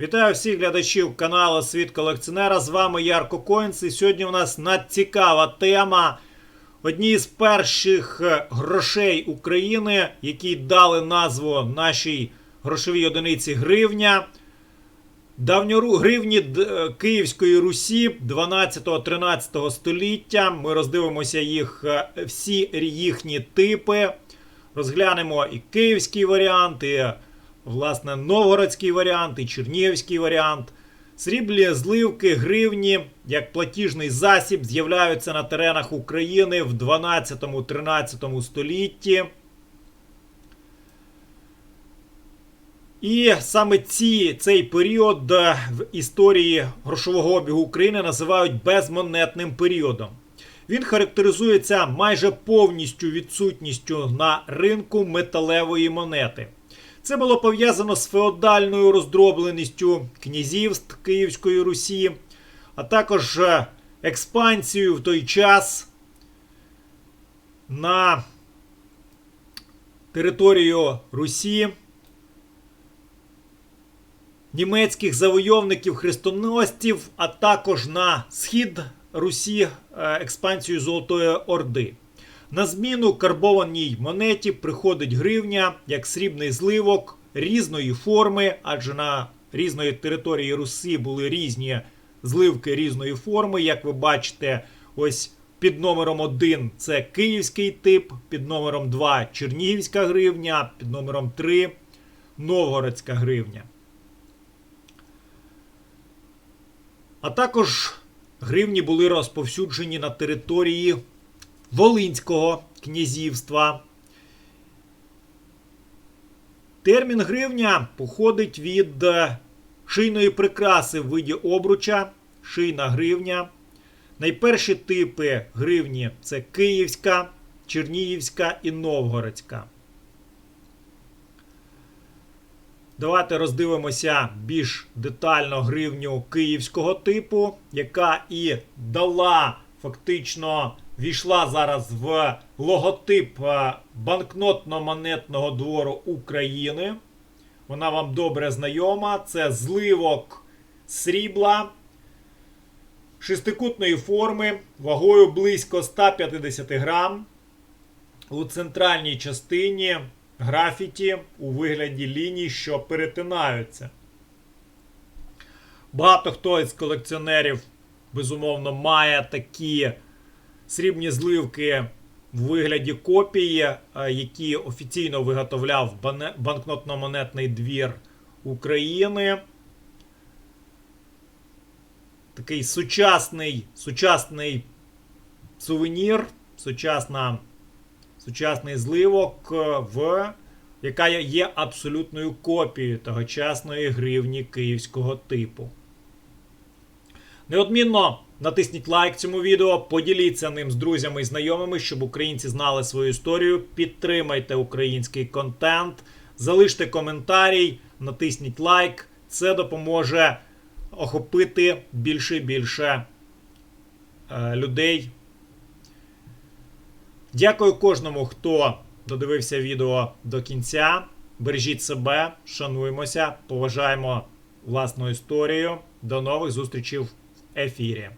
Вітаю всіх глядачів каналу Світ колекціонера. З вами Ярко Коїнс. І сьогодні у нас надцікава тема. Одні з перших е, грошей України, які дали назву нашій грошовій одиниці гривня. Давньору гривні е, Київської Русі 12-13 століття. Ми роздивимося їх е, всі їхні типи. Розглянемо і київський варіант, і власне новгородський варіант, і чернігівський варіант. Сріблі зливки гривні як платіжний засіб з'являються на теренах України в 12-13 столітті. І саме ці, цей період е, в історії грошового обігу України називають безмонетним періодом. Він характеризується майже повністю відсутністю на ринку металевої монети. Це було пов'язано з феодальною роздробленістю князівств Київської Русі, а також е, експансією в той час на територію Русі німецьких завойовників хрестоносців, а також на схід Русі е, експансію Золотої Орди. На зміну карбованій монеті приходить гривня як срібний зливок різної форми, адже на різної території Русі були різні зливки різної форми. Як ви бачите, ось під номером 1 це київський тип, під номером 2 чернігівська гривня, під номером 3 новгородська гривня. А також гривні були розповсюджені на території Волинського князівства. Термін гривня походить від е, шийної прикраси в виді обруча, шийна гривня. Найперші типи гривні це Київська, Чернігівська і Новгородська. Давайте роздивимося більш детально гривню київського типу, яка і дала фактично війшла зараз в логотип е, банкнотно-монетного двору України. Вона вам добре знайома. Це зливок срібла шестикутної форми вагою близько 150 грам. У центральній частині графіті у вигляді ліній, що перетинаються. Багато хто із колекціонерів, безумовно, має такі срібні зливки в вигляді копії, е, які офіційно виготовляв банкнотно-монетний двір України. Такий сучасний, сучасний сувенір, сучасна, сучасний зливок, е, в, яка є абсолютною копією тогочасної гривні київського типу. Неодмінно натисніть лайк цьому відео, поділіться ним з друзями і знайомими, щоб українці знали свою історію. Підтримайте український контент, залиште коментарій, натисніть лайк. Це допоможе охопити більше і більше е, людей. Дякую кожному, хто додивився відео до кінця. Бережіть себе, шануємося, поважаємо власну історію. До нових зустрічей в ефірі.